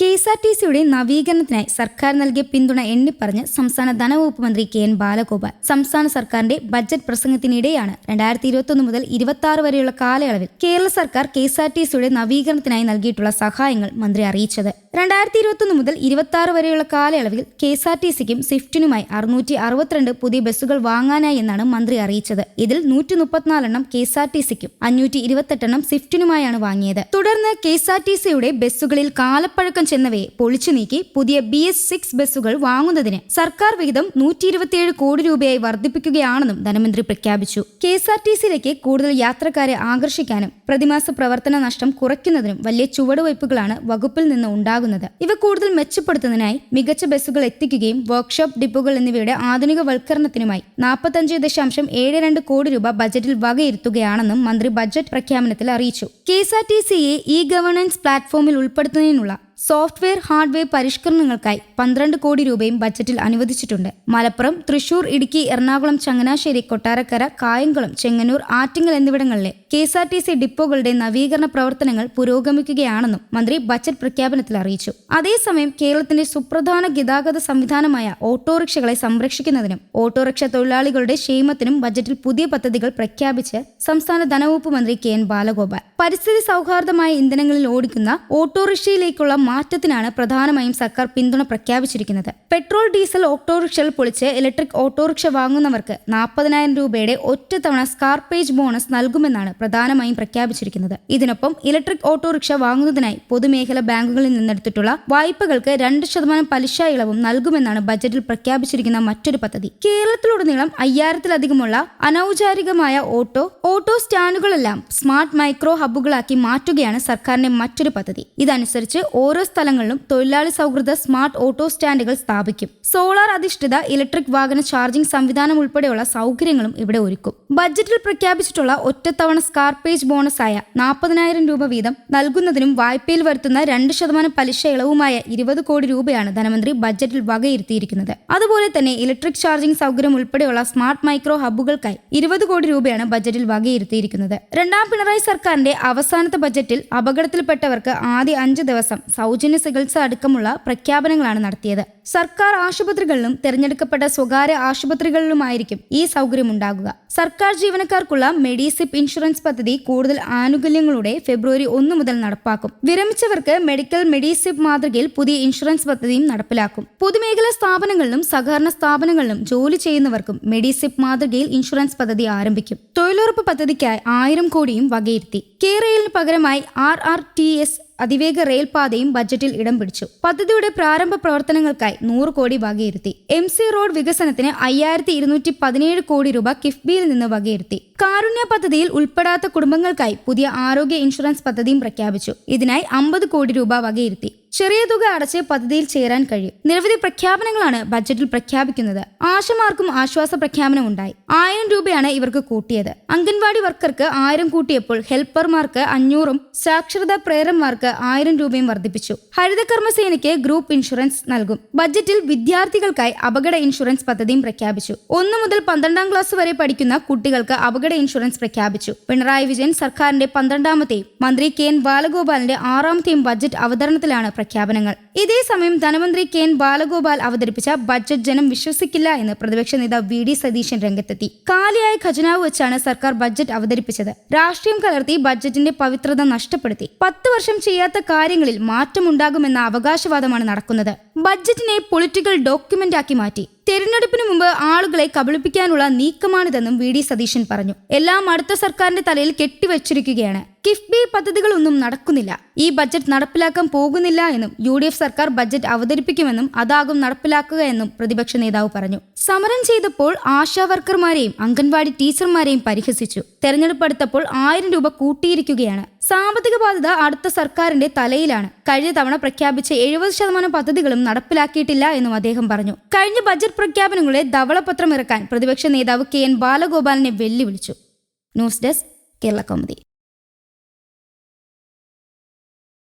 K S R T സിയുടെ നവീകരണത്തിനായി സർക്കാർ നൽകിയ പിന്തുണ എണ്ണിപ്പറഞ്ഞ് സംസ്ഥാന ധനവകുപ്പ് മന്ത്രി കെ എൻ ബാലഗോപാൽ. സംസ്ഥാന സർക്കാരിന്റെ ബജറ്റ് പ്രസംഗത്തിനിടെയാണ് രണ്ടായിരത്തി ഇരുപത്തൊന്ന് മുതൽ ഇരുപത്തി ആറ് വരെയുള്ള കാലയളവിൽ കേരള സർക്കാർ കെ എസ് ആർ ടി സിയുടെ നവീകരണത്തിനായി നൽകിയിട്ടുള്ള സഹായങ്ങൾ മന്ത്രി അറിയിച്ചത്. രണ്ടായിരത്തി ഇരുപത്തൊന്ന് മുതൽ ഇരുപത്തി ആറ് വരെയുള്ള കാലയളവിൽ കെ എസ് ആർ ടി സിക്കും സ്വിഫ്റ്റിനുമായി അറുന്നൂറ്റി അറുപത്തിരണ്ട് പുതിയ ബസ്സുകൾ വാങ്ങാനായി എന്നാണ് മന്ത്രി അറിയിച്ചത്. ഇതിൽ നൂറ്റി മുപ്പത്തിനാലെണ്ണം കെ എസ് ആർ ടി സിക്കും അഞ്ഞൂറ്റി ഇരുപത്തെട്ടെണ്ണം സ്വിഫ്റ്റിനുമായാണ് വാങ്ങിയത്. തുടർന്ന് കെ എസ് ആർ ടി സിയുടെ ബസ്സുകളിൽ കാലപ്പഴക്കം ചെന്നവയെ പൊളിച്ചു നീക്കി പുതിയ ബി എസ് സിക്സ് ബസ്സുകൾ വാങ്ങുന്നതിന് സർക്കാർ വിഹിതം നൂറ്റി ഇരുപത്തിയേഴ് കോടി രൂപയായി വർദ്ധിപ്പിക്കുകയാണെന്നും ധനമന്ത്രി പ്രഖ്യാപിച്ചു. കെ എസ് ആർ ടി സിയിലേക്ക് കൂടുതൽ യാത്രക്കാരെ ആകർഷിക്കാനും പ്രതിമാസ പ്രവർത്തന നഷ്ടം കുറയ്ക്കുന്നതിനും വലിയ ചുവടുവയ്പ്പുകളാണ് വകുപ്പിൽ നിന്ന് ഉണ്ടാകുന്നത്. ഇവ കൂടുതൽ മെച്ചപ്പെടുത്തുന്നതിനായി മികച്ച ബസ്സുകൾ എത്തിക്കുകയും വർക്ക്ഷോപ്പ് ഡിപ്പുകൾ എന്നിവയുടെ ആധുനികവൽക്കരണത്തിനുമായി നാൽപ്പത്തഞ്ച് ദശാംശം ഏഴ് രണ്ട് കോടി രൂപ ബജറ്റിൽ വകയിരുത്തുകയാണെന്നും മന്ത്രി ബജറ്റ് പ്രഖ്യാപനത്തിൽ അറിയിച്ചു. കെ എസ് ആർ ടി സിയെ ഇ ഗവേണൻസ് പ്ലാറ്റ്ഫോമിൽ ഉൾപ്പെടുത്തുന്നതിനുള്ള സോഫ്റ്റ്വെയർ ഹാർഡ്വെയർ പരിഷ്കരണങ്ങൾക്കായി പന്ത്രണ്ട് കോടി രൂപയും ബജറ്റിൽ അനുവദിച്ചിട്ടുണ്ട്. മലപ്പുറം തൃശൂർ ഇടുക്കി എറണാകുളം ചങ്ങനാശ്ശേരി കൊട്ടാരക്കര കായംകുളം ചെങ്ങന്നൂർ ആറ്റിങ്ങൽ എന്നിവിടങ്ങളിലെ K S R T C ഡിപ്പോകളുടെ നവീകരണ പ്രവർത്തനങ്ങൾ പുരോഗമിക്കുകയാണെന്നും മന്ത്രി ബജറ്റ് പ്രഖ്യാപനത്തിൽ അറിയിച്ചു. അതേസമയം കേരളത്തിന്റെ സുപ്രധാന ഗതാഗത സംവിധാനമായ ഓട്ടോറിക്ഷകളെ സംരക്ഷിക്കുന്നതിനും ഓട്ടോറിക്ഷ തൊഴിലാളികളുടെ ക്ഷേമത്തിനും ബജറ്റിൽ പുതിയ പദ്ധതികൾ പ്രഖ്യാപിച്ച് സംസ്ഥാന ധനവകുപ്പ് മന്ത്രി കെ എൻ ബാലഗോപാൽ. പരിസ്ഥിതി സൗഹാർദ്ദമായ ഇന്ധനങ്ങളിൽ ഓടിക്കുന്ന ഓട്ടോറിക്ഷയിലേക്കുള്ള മാറ്റത്തിനാണ് പ്രധാനമായും സർക്കാർ പിന്തുണ പ്രഖ്യാപിച്ചിരിക്കുന്നത്. പെട്രോൾ ഡീസൽ ഓട്ടോറിക്ഷകൾ പൊളിച്ച് ഇലക്ട്രിക് ഓട്ടോറിക്ഷ വാങ്ങുന്നവർക്ക് നാൽപ്പതിനായിരം രൂപയുടെ ഒറ്റത്തവണ സ്കാർപേജ് ബോണസ് നൽകുമെന്നാണ് പ്രധാനമായും പ്രഖ്യാപിച്ചിരിക്കുന്നത്. ഇതിനൊപ്പം ഇലക്ട്രിക് ഓട്ടോറിക്ഷ വാങ്ങുന്നതിനായി പൊതുമേഖല ബാങ്കുകളിൽ നിന്നെടുത്തിട്ടുള്ള വായ്പകൾക്ക് രണ്ട് ശതമാനം പലിശ ഇളവും നൽകുമെന്നാണ് ബജറ്റിൽ പ്രഖ്യാപിച്ചിരിക്കുന്ന മറ്റൊരു പദ്ധതി. കേരളത്തിലുടനീളം അയ്യായിരത്തിലധികമുള്ള അനൌചാരികമായ ഓട്ടോ ഓട്ടോ സ്റ്റാൻഡുകളെല്ലാം സ്മാർട്ട് മൈക്രോ ഹബ്ബുകളാക്കി മാറ്റുകയാണ് സർക്കാരിന്റെ മറ്റൊരു പദ്ധതി. ഇതനുസരിച്ച് ഓരോ സ്ഥലങ്ങളിലും തൊഴിലാളി സൗഹൃദ സ്മാർട്ട് ഓട്ടോ സ്റ്റാൻഡുകൾ സ്ഥാപിക്കും. സോളാർ അധിഷ്ഠിത ഇലക്ട്രിക് വാഹന ചാർജിംഗ് സംവിധാനം ഉൾപ്പെടെയുള്ള സൗകര്യങ്ങളും ഇവിടെ ഒരുക്കും. ബജറ്റിൽ പ്രഖ്യാപിച്ചിട്ടുള്ള ഒറ്റത്തവണ സ്കാർപേജ് ബോണസായ നാൽപ്പതിനായിരം രൂപ വീതം നൽകുന്നതിനും വായ്പയിൽ വരുത്തുന്ന രണ്ട് ശതമാനം പലിശ ഇളവുമായ ഇരുപത് കോടി രൂപയാണ് ധനമന്ത്രി ബജറ്റിൽ വകയിരുത്തിയിരിക്കുന്നത്. അതുപോലെ തന്നെ ഇലക്ട്രിക് ചാർജിംഗ് സൗകര്യം ഉൾപ്പെടെയുള്ള സ്മാർട്ട് മൈക്രോ ഹബ്ബുകൾക്കായി ഇരുപത് കോടി രൂപയാണ് ബജറ്റിൽ വകയിരുത്തിയിരിക്കുന്നത്. രണ്ടാം പിണറായി സർക്കാരിന്റെ അവസാനത്തെ ബജറ്റിൽ അപകടത്തിൽപ്പെട്ടവർക്ക് ആദ്യ അഞ്ച് ദിവസം സൗജന്യ ചികിത്സ അടക്കമുള്ള പ്രഖ്യാപനങ്ങളാണ് നടത്തിയത്. സർക്കാർ ആശുപത്രികളിലും തിരഞ്ഞെടുക്കപ്പെട്ട സ്വകാര്യ ആശുപത്രികളിലുമായിരിക്കും ഈ സൗകര്യമുണ്ടാകുക. സർക്കാർ ജീവനക്കാർക്കുള്ള മെഡിസിപ്പ് ഇൻഷുറൻസ് പദ്ധതി കൂടുതൽ ആനുകൂല്യങ്ങളുടെ ഫെബ്രുവരി ഒന്ന് മുതൽ നടപ്പാക്കും. വിരമിച്ചവർക്ക് മെഡിക്കൽ മെഡിസിപ്പ് മാതൃകയിൽ പുതിയ ഇൻഷുറൻസ് പദ്ധതിയും നടപ്പിലാക്കും. പൊതുമേഖലാ സ്ഥാപനങ്ങളിലും സഹകരണ സ്ഥാപനങ്ങളിലും ജോലി ചെയ്യുന്നവർക്കും മെഡിസിപ്പ് മാതൃകയിൽ ഇൻഷുറൻസ് പദ്ധതി ആരംഭിക്കും. തൊഴിലുറപ്പ് പദ്ധതിക്കായി ആയിരം കോടിയും വകയിരുത്തി. കേരളയിൽ പകരമായി ആർ ആർ ടി എസ് അതിവേഗ റെയിൽപാതയും ബജറ്റിൽ ഇടം പിടിച്ചു. പദ്ധതിയുടെ പ്രാരംഭ പ്രവർത്തനങ്ങൾക്കായി നൂറ് കോടി വകയിരുത്തി. എം സി റോഡ് വികസനത്തിന് അയ്യായിരത്തി കോടി രൂപ കിഫ്ബിയിൽ നിന്ന് വകയിരുത്തി. കാരുണ്യ പദ്ധതിയിൽ ഉൾപ്പെടാത്ത കുടുംബങ്ങൾക്കായി പുതിയ ആരോഗ്യ ഇൻഷുറൻസ് പദ്ധതിയും പ്രഖ്യാപിച്ചു. ഇതിനായി അമ്പത് കോടി രൂപ വകയിരുത്തി. ചെറിയ തുക അടച്ച് പദ്ധതിയിൽ ചേരാൻ കഴിയും. നിരവധി പ്രഖ്യാപനങ്ങളാണ് ബജറ്റിൽ പ്രഖ്യാപിക്കുന്നത്. ആശമാർക്കും ആശ്വാസ പ്രഖ്യാപനം ഉണ്ടായി. ആയിരം രൂപയാണ് ഇവർക്ക് കൂട്ടിയത്. അംഗൻവാടി വർക്കർക്ക് ആയിരം കൂട്ടിയപ്പോൾ ഹെൽപ്പർമാർക്ക് അഞ്ഞൂറും സാക്ഷരതാ പ്രേരന്മാർക്ക് ആയിരം രൂപയും വർദ്ധിപ്പിച്ചു. ഹരിതകർമ്മസേനയ്ക്ക് ഗ്രൂപ്പ് ഇൻഷുറൻസ് നൽകും. ബജറ്റിൽ വിദ്യാർത്ഥികൾക്കായി അപകട ഇൻഷുറൻസ് പദ്ധതിയും പ്രഖ്യാപിച്ചു. ഒന്നു മുതൽ പന്ത്രണ്ടാം ക്ലാസ് വരെ പഠിക്കുന്ന കുട്ടികൾക്ക് അപകട ഇൻഷുറൻസ് പ്രഖ്യാപിച്ചു. പിണറായി വിജയൻ സർക്കാരിന്റെ പന്ത്രണ്ടാമത്തെയും മന്ത്രി കെ എൻ ബാലഗോപാലിന്റെ ആറാമത്തെയും ബജറ്റ് അവതരണത്തിലാണ് പ്രഖ്യാപനങ്ങൾ. ഇതേസമയം ധനമന്ത്രി കെ എൻ ബാലഗോപാൽ അവതരിപ്പിച്ച ബജറ്റ് ജനം വിശ്വസിക്കില്ല എന്ന് പ്രതിപക്ഷ നേതാവ് വി ഡി സതീശൻ രംഗത്തെത്തി. കാലിയായ ഖജനാവ് വെച്ചാണ് സർക്കാർ ബജറ്റ് അവതരിപ്പിച്ചത്. രാഷ്ട്രീയം കലർത്തി ബജറ്റിന്റെ പവിത്രത നഷ്ടപ്പെടുത്തി. പത്ത് വർഷം ചെയ്യാത്ത കാര്യങ്ങളിൽ മാറ്റമുണ്ടാകുമെന്ന അവകാശവാദമാണ് നടക്കുന്നത്. ബജറ്റിനെ പൊളിറ്റിക്കൽ ഡോക്യുമെന്റ് ആക്കി മാറ്റി. തെരഞ്ഞെടുപ്പിന് മുമ്പ് ആളുകളെ കബളിപ്പിക്കാനുള്ള നീക്കമാണിതെന്നും വി ഡി സതീശൻ പറഞ്ഞു. എല്ലാം അടുത്ത സർക്കാരിന്റെ തലയിൽ കെട്ടിവച്ചിരിക്കുകയാണ്. കിഫ്ബി പദ്ധതികളൊന്നും നടക്കുന്നില്ല. ഈ ബജറ്റ് നടപ്പിലാക്കാൻ പോകുന്നില്ല എന്നും യു ഡി എഫ് സർക്കാർ ബജറ്റ് അവതരിപ്പിക്കുമെന്നും അതാകും നടപ്പിലാക്കുക എന്നും പ്രതിപക്ഷ നേതാവ് പറഞ്ഞു. സമരം ചെയ്തപ്പോൾ ആശാ വർക്കർമാരെയും അംഗൻവാടി ടീച്ചർമാരെയും പരിഹസിച്ചു. തെരഞ്ഞെടുപ്പ് അടുത്തപ്പോൾ ആയിരം രൂപ കൂട്ടിയിരിക്കുകയാണ്. സാമ്പത്തിക ബാധ്യത അടുത്ത സർക്കാരിന്റെ തലയിലാണ്. കഴിഞ്ഞ തവണ പ്രഖ്യാപിച്ച എഴുപത് ശതമാനം പദ്ധതികളും നടപ്പിലാക്കിയിട്ടില്ല എന്നും അദ്ദേഹം പറഞ്ഞു. കഴിഞ്ഞ ബജറ്റ് പ്രഖ്യാപനങ്ങളെ ധവളപത്രം ഇറക്കാൻ പ്രതിപക്ഷ നേതാവ് കെ എൻ ബാലഗോപാലിനെ വെല്ലുവിളിച്ചു. News desk Kerala Kaumudi.